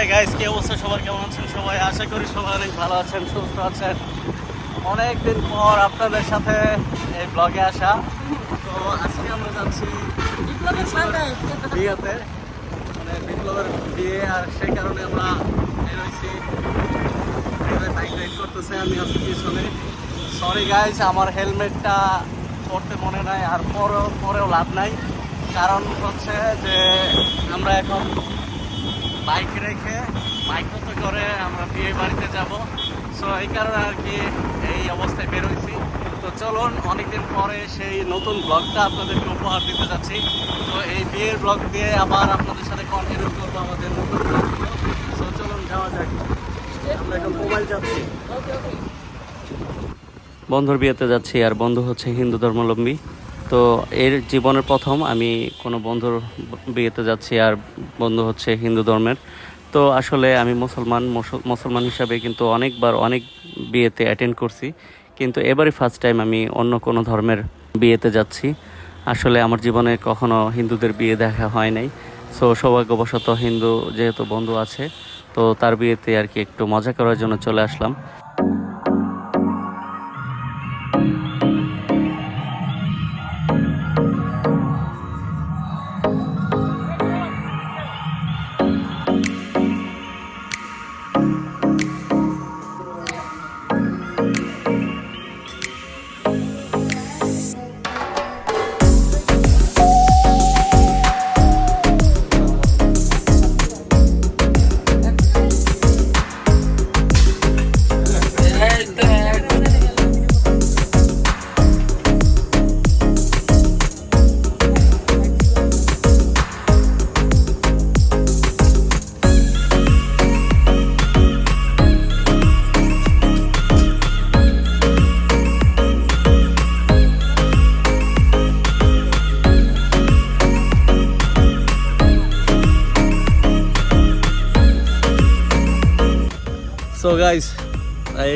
হ্যাঁ গাইস কি অবস্থা? সবাই কেমন আছেন? সবাই আশা করি সবাই অনেক ভালো আছেন, সুস্থ আছেন। অনেক দিন পর আপনাদের সাথে এই ব্লগে আসা। তো আজকে আমরা যাচ্ছি বিয়েতে। মানে বিপ্লবের বিয়ে, আর সেই কারণে আমরা বেরোইছি বাইক রাইড করতেছে, আমি আছি পিছনে। সরি গাইস আমার হেলমেটটা পরতে মনে নাই, আর পরেও পরেও লাভ নাই। কারণ হচ্ছে যে আমরা এখন বাইক রেখে বাইক মতো করে আমরা বিয়ে বাড়িতে যাব। সো এই কারণে আর কি এই অবস্থায় বেরোইছি তো চলুন, অনেকদিন পরে সেই নতুন ব্লগটা আপনাদেরকে উপহার দিতে যাচ্ছি। তো এই বিয়ের ব্লগ দিয়ে আবার আপনাদের সাথে কন্টিনিউ করব আমাদের নতুন ব্লগগুলো সো চলুন, যাওয়া যাক। আমরা এখন মোবাইল যাচ্ছি। বন্ধুর বিয়েতে যাচ্ছি, আর বন্ধু হচ্ছে হিন্দু ধর্মাবলম্বী। তো এর জীবনের প্রথম আমি কোনো বন্ধুর বিয়েতে যাচ্ছি আর বন্ধু হচ্ছে হিন্দু ধর্মের। তো আসলে আমি মুসলমান, মুসল- মুসলমান হিসাবে কিন্তু অনেকবার অনেক বিয়েতে অ্যাটেন্ড করছি। কিন্তু এবারই ফার্স্ট টাইম আমি অন্য কোনো ধর্মের বিয়েতে যাচ্ছি। আসলে আমার জীবনে কখনো হিন্দুদের বিয়ে দেখা হয় নাই। সো সৌভাগ্যবশত হিন্দু যেহেতু বন্ধু আছে, তো তার বিয়েতে আর কি একটু মজা করার জন্য চলে আসলাম।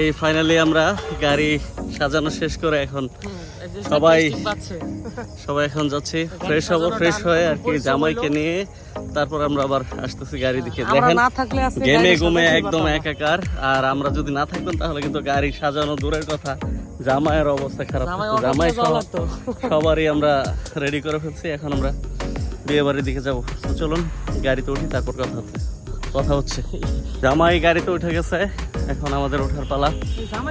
এই ফাইনালি আমরা গাড়ি সাজানো শেষ করে এখন সবাই সবাই এখন যাচ্ছি ফ্রেশ হব ফ্রেশ হয়ে আর কি জামাইকে নিয়ে। তারপর আমরা আবার আসতেছি গাড়ি দিকে। দেখেন গেমে গুমে একদম একাকার। আর আমরা যদি না থাকতাম তাহলে কিন্তু গাড়ি সাজানো দূরের কথা। জামাইয়ের অবস্থা খারাপ। জামাই। সবারই আমরা রেডি করে ফেলছি। এখন আমরা বিয়ে বাড়ির দিকে যাব। চলুন গাড়িতে উঠি তারপর কথা হচ্ছে। কথা হচ্ছে। জামাই গাড়িতে উঠে গেছে। এখন আমাদের ওঠার পালা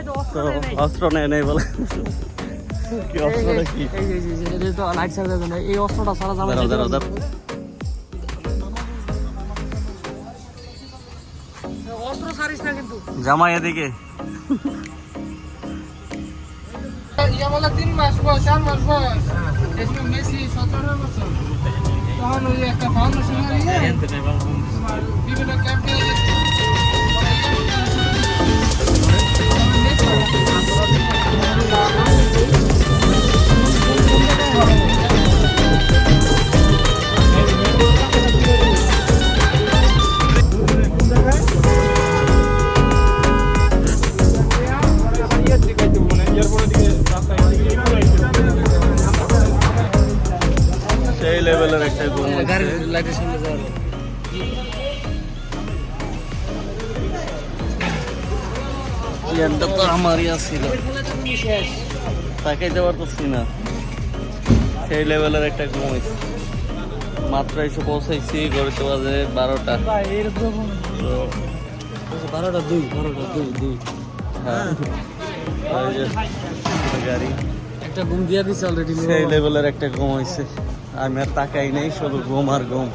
তো অস্ত্র নেয় নাই। বলে কি অস্ত্রটা এই অস্ত্রটা জামাই এদিকে ইয়া বলে তিন মাস বয়স চার মাস বয়স মেসি সতেরো বছর তখন ওই একটা ফাউন্ডেশন বিভিন্ন ক্যাম্পে সেই লেভেলের একটা গুণ গাড়ির আছে। শেষ। তাকাইতে পারতেছি না। সেই লেভেলের একটা ঘুম মাত্র এসে পৌঁছাইছি গড়িতে বাজে বারোটা। বারোটা দুই বারোটা দুই দুই। হ্যাঁ। গাড়ি। একটা ঘুম দিয়ে দিছে অলরেডি সেই লেভেলের একটা ঘুম হয়েছে আমি আর তাকাই নেই শুধু ঘুম আর ঘুম।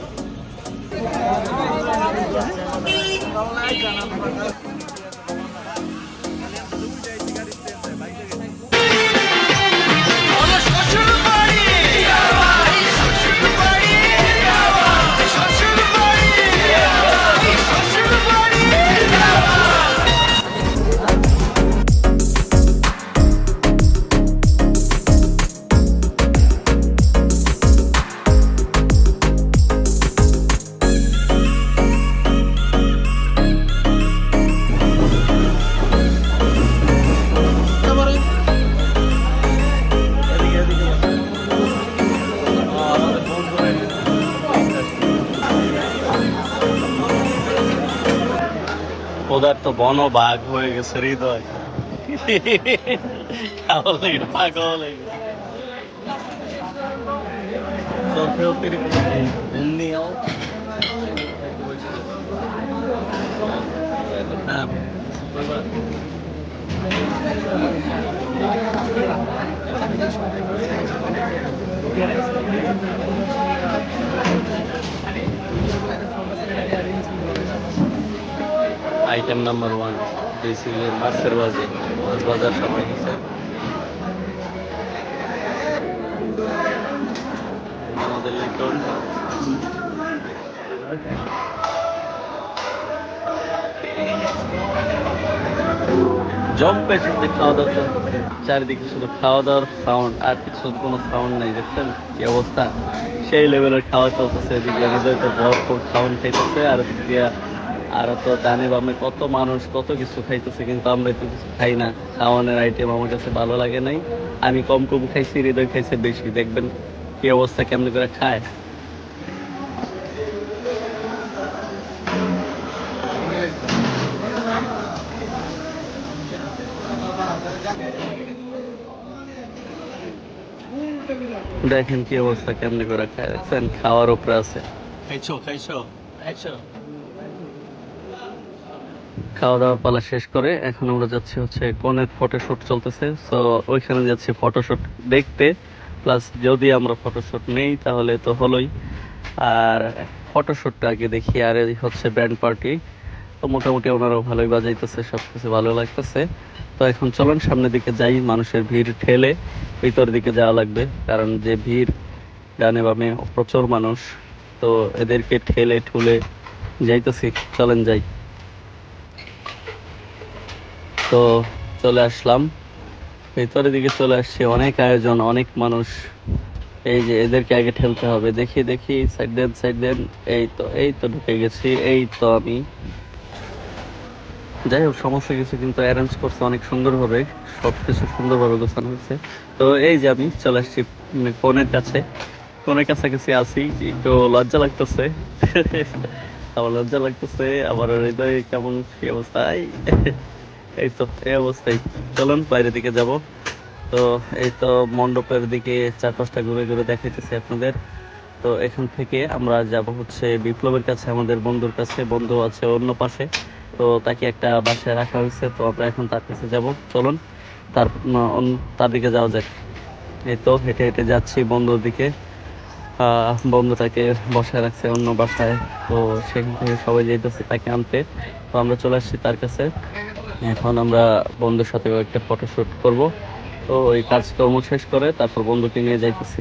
ওদের বন বাঘ হয়ে গেছে। হৃদয় পাগল চোখে অতিরিক্ত আইটেম নাম্বার ওয়ান বেসিক্যালি মাছের বাজে মাছ বাজার সবাই জম্পে শুধু খাওয়া দাওয়া। চারিদিকে শুধু খাওয়া দাওয়ার সাউন্ড আর কিছু কোনো সাউন্ড নেই, দেখছেন? কি অবস্থা? সেই লেভেলের খাওয়া চলতেছে, এদিকে খাইতেছে আর এদিক আর তো ডানে বামে কত মানুষ, কত কিছু খাইতেছে, কিন্তু আমরা তো কিছু খাই না। খাওয়ানোর আইটেম আমার কাছে ভালো লাগে নাই। আমি কম কম খাইছি, হৃদয় খাইছে বেশি। দেখবেন কি অবস্থা, কেমন করে খায়। দেখেন কি অবস্থা, কেমনি করে খায়। দেখছেন, খাওয়ার উপরে আছে। খাইছো খাইছো খাইছো। খাওয়া দাওয়া পালা শেষ করে এখন আমরা যাচ্ছি হচ্ছে কনের ফটোশুট চলতেছে। তো ওইখানে যাচ্ছি ফটোশুট দেখতে। প্লাস যদি আমরা ফটোশুট নেই, তাহলে তো হলোই। আর ফটোশুটটা আগে দেখি, আর এই হচ্ছে ব্যান্ড পার্টি তো মোটামুটি ওনারাও ভালোই বাজাইতেছে সব কিছু ভালো লাগতেছে। তো এখন চলেন, সামনের দিকে যাই, মানুষের ভিড় ঠেলে ভিতর দিকে যাওয়া লাগবে। কারণ যে ভিড়, ডানে বামে প্রচুর মানুষ। তো এদেরকে ঠেলে ঠুলে যাইতেছি। চলেন যাই। তো চলে আসলাম। ভেতরের দিকে চলে আসছে। অনেক আয়োজন, অনেক মানুষ। এই যে এদেরকে আগে ঠেলতে হবে। দেখি দেখি সাইড দেন সাইড দেন। এই তো এই তো ঢুকে গেছি, এই তো আমি। যাই হোক, সমস্ত কিছু কিন্তু অ্যারেঞ্জ করছে, অনেক সুন্দরভাবে। সব কিছু সুন্দরভাবে গোছানো হয়েছে। তো এই যে আমি চলে আসছি মানে ফোনের কাছে। ফোনের কাছাকাছি আছি, একটু লজ্জা লাগতেছে। আমার লজ্জা লাগতেছে, আবার হৃদয় কেমন কি অবস্থায় এই তো এই অবস্থায়। চলুন, বাইরের দিকে যাব। তো এই তো মণ্ডপের দিকে চার পাঁচটা ঘুরে ঘুরে দেখাইতেছি আপনাদের। তো এখান থেকে আমরা যাব হচ্ছে বিপ্লবের কাছে, আমাদের বন্ধুর কাছে, বন্ধু আছে অন্য পাশে। তো তাকে একটা বাসায় রাখা হয়েছে, তো আমরা এখন তার কাছে যাব। চলুন, তার তার দিকে যাওয়া যাক। এই তো, হেঁটে হেঁটে যাচ্ছি বন্ধুর দিকে। বন্ধুটাকে বসায় রাখছে অন্য বাসায়। তো সেখান থেকে সবাই যেতেছে তাকে আনতে। তো আমরা চলে আসছি তার কাছে। এখন আমরা বন্ধুর সাথে একটা ফটোশুট করব। তো ওই কাজকর্ম শেষ করে তারপর বন্ধুকে নিয়ে যাইতেছি।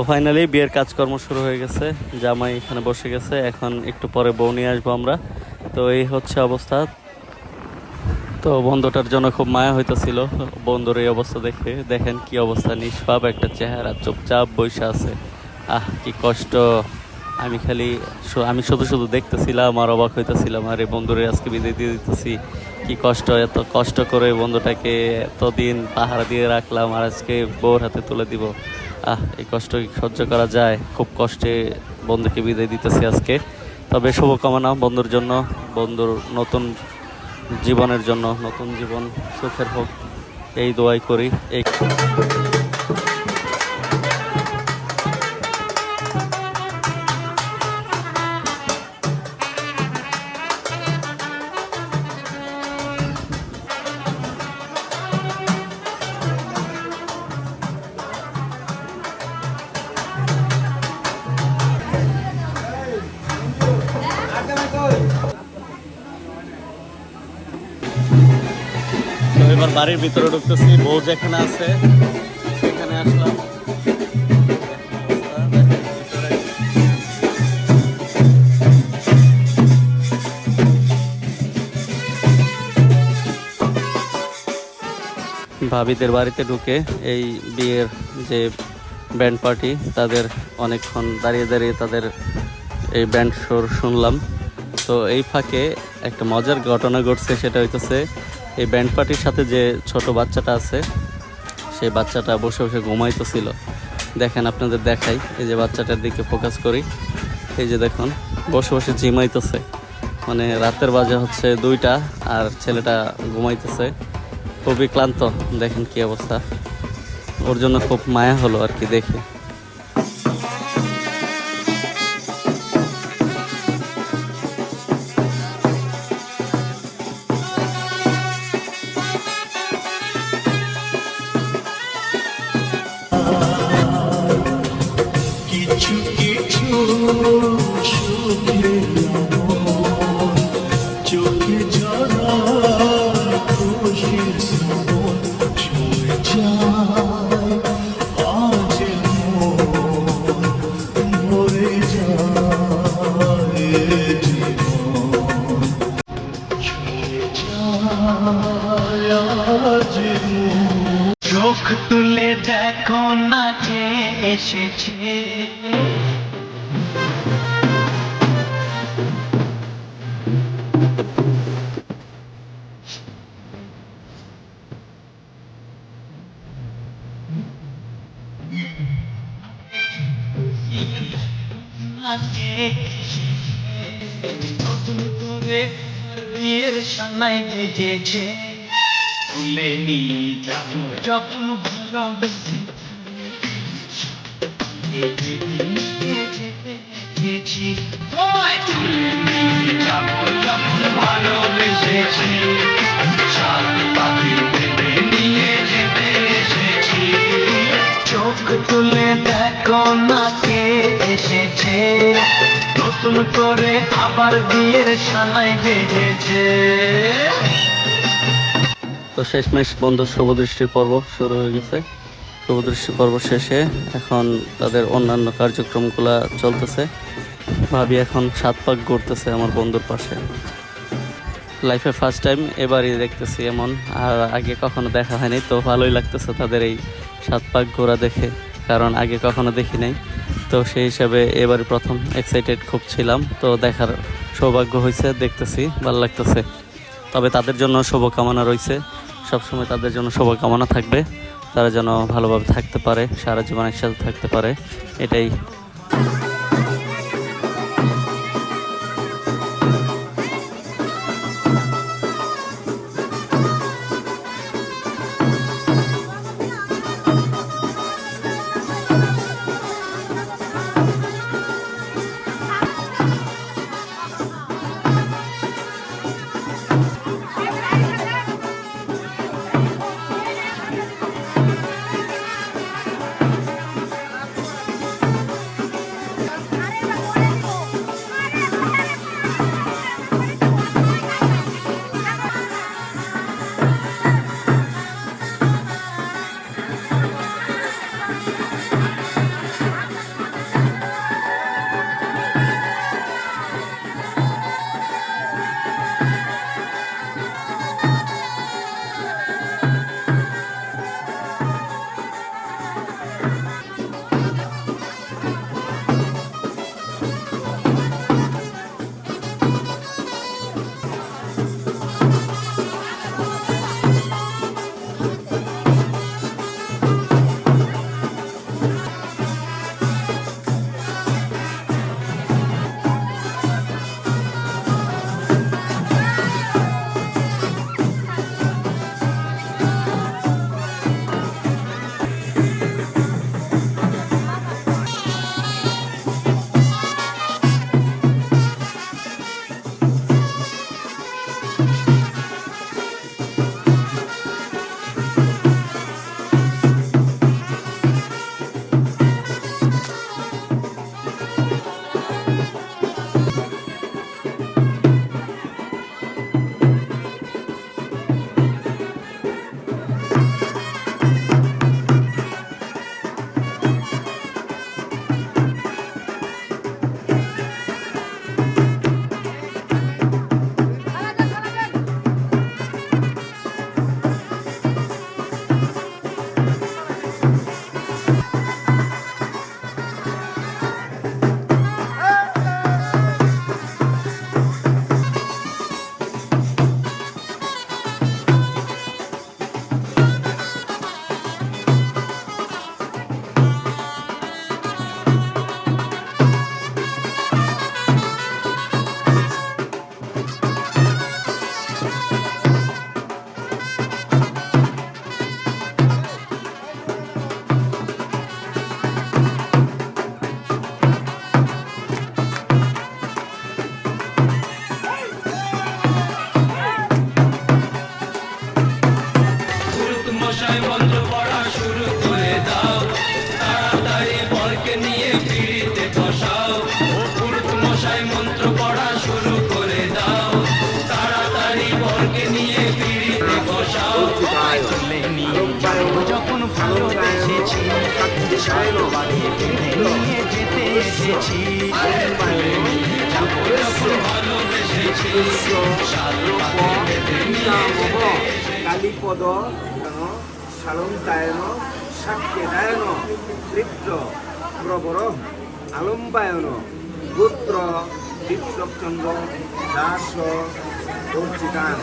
সো ফাইনালি বিয়ের কাজকর্ম শুরু হয়ে গেছে। জামাই এখানে বসে গেছে। এখন একটু পরে বউ নিয়ে আসব আমরা। তো এই হচ্ছে অবস্থা। তো বন্ধুটার জন্য খুব মায়া হইতেছিল। বন্ধুর এই অবস্থা দেখে। দেখেন কি অবস্থা। নিষ্পাপ একটা চেহারা, চুপচাপ বসে আছে। আহ, কি কষ্ট। আমি খালি আমি শুধু শুধু দেখতেছিলাম আর অবাক হইতেছিলাম। আর এই বন্ধুরে, আজকে বিদায় দিয়ে দিতেছি। কি কষ্ট, এত কষ্ট করে বন্ধুটাকে এতদিন পাহারা দিয়ে রাখলাম আর আজকে বউর হাতে তুলে দিব। আহ, এই কষ্ট সহ্য করা যায়? খুব কষ্টে বন্ধুকে বিদায় দিতেছি আজকে। তবে শুভকামনা বন্ধুর জন্য, বন্ধুর নতুন জীবনের জন্য, নতুন জীবন সুখের হোক। এই দোয়াই করি। এই বাড়ির ভিতরে ঢুকতেছি, বউ যেখানে আছে, সেখানে আসলাম। ভাবিদের বাড়িতে ঢুকে এই বিয়ের যে ব্যান্ড পার্টি, তাদের অনেকক্ষণ দাঁড়িয়ে দাঁড়িয়ে তাদের এই ব্যান্ড শোর শুনলাম তো এই ফাঁকে একটা মজার ঘটনা ঘটছে, সেটা হইতেছে এই ব্যান্ড পার্টির সাথে যে ছোট বাচ্চাটা আছে, সেই বাচ্চাটা বসে বসে ঘুমাইতেছিল। দেখেন আপনাদের দেখাই, এই যে বাচ্চাটার দিকে ফোকাস করি। এই যে দেখুন, বসে বসে জিমাইতেছে মানে রাতের বাজে হচ্ছে দুইটা, আর ছেলেটা ঘুমাইতেছে। খুবই ক্লান্ত, দেখেন কি অবস্থা। ওর জন্য খুব মায়া হলো আর কি দেখে। চোখ তুলে দেখো না যে এসেছে তুলে নিয়ে ভালোবেসে গেছি তোমায় তুলে নিয়ে যাব যখন ভালোবেসেছি সাত পাখি ভেবে নিয়ে যেতে এসেছি চোখ তুলে দেখো না কে এসেছে নতুন করে আবার বিয়ের সানাই বেজেছে তো শেষমেশ বন্ধু শুভদৃষ্টি পর্ব শুরু হয়ে গেছে। শুভদৃষ্টি পর্ব শেষে এখন তাদের অন্যান্য কার্যক্রমগুলো চলতেছে। ভাবি এখন সাত পাক ঘুরতেছে আমার বন্ধুর পাশে। লাইফে ফার্স্ট টাইম এবারই দেখতেছি এমন, আর আগে কখনো দেখা হয়নি, তো ভালোই লাগতেছে তাদের এই সাত পাক ঘোরা দেখে, কারণ আগে কখনো দেখি নাই। তো সেই হিসাবে এবারে প্রথম এক্সাইটেড খুব ছিলাম, তো দেখার সৌভাগ্য হয়েছে, দেখতেছি, ভালো লাগতেছে। তবে তাদের জন্য শুভকামনা রয়েছে সবসময় তাদের জন্য শুভকামনা থাকবে। তারা যেন ভালোভাবে থাকতে পারে, সারা জীবন একসাথে থাকতে পারে। এটাই। ভাষায় মন্ত্র পড়া শুরু করে দাও। তাড়াতাড়ি বরকে নিয়ে পিড়িতে বসাও। তোমায় তৃপ্ত প্রবরম আলম্বায়ন। গোত্র বিপ্লবচন্দ্র দাস দর্জিতান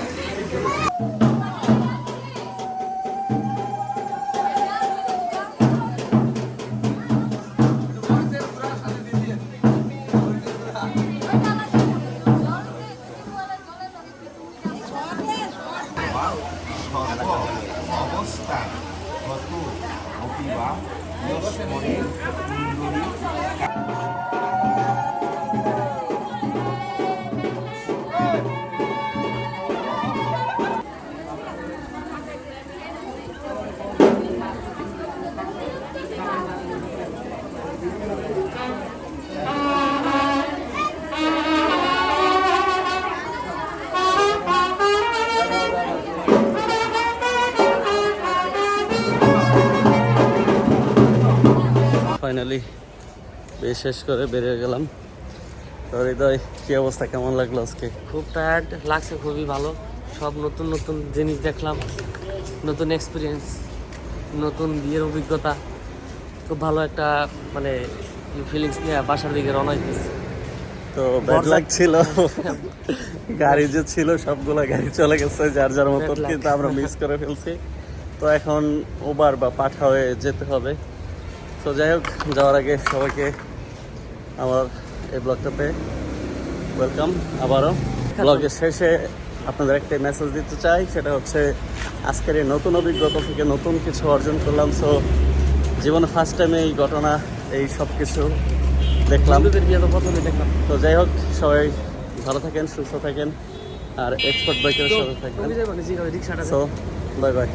বেশ শেষ করে বেরিয়ে গেলাম। তো হৃদয় কি অবস্থা? কেমন লাগল আজকে? খুব টায়ার্ড লাগছে খুবই ভালো। সব নতুন নতুন জিনিস দেখলাম নতুন এক্সপিরিয়েন্স নতুন বিয়ের অভিজ্ঞতা। খুব ভালো একটা মানে ফিলিংস নিয়ে বাসার দিকে রওনা হইতেছি। তো ব্যাড লাগ ছিল। গাড়ি যে ছিল সবগুলো গাড়ি চলে গেছে যার যার মতো কিন্তু আমরা মিস করে ফেলছি। তো এখন ওবার বা পাঠা হয়ে যেতে হবে। তো যাই হোক যাওয়ার আগে সবাইকে আমার এই ব্লগটাতে ওয়েলকাম আবারও। ব্লগের শেষে আপনাদের একটা মেসেজ দিতে চাই সেটা হচ্ছে আজকের এই নতুন অভিজ্ঞতা থেকে নতুন কিছু অর্জন করলাম। সো জীবনে ফার্স্ট টাইমে এই ঘটনা এই সব কিছু দেখলাম প্রথমে দেখলাম। তো যাই হোক সবাই ভালো থাকেন সুস্থ থাকেন আর এক্সপার্ট বাইকের সাথে থাকবেন। So bye bye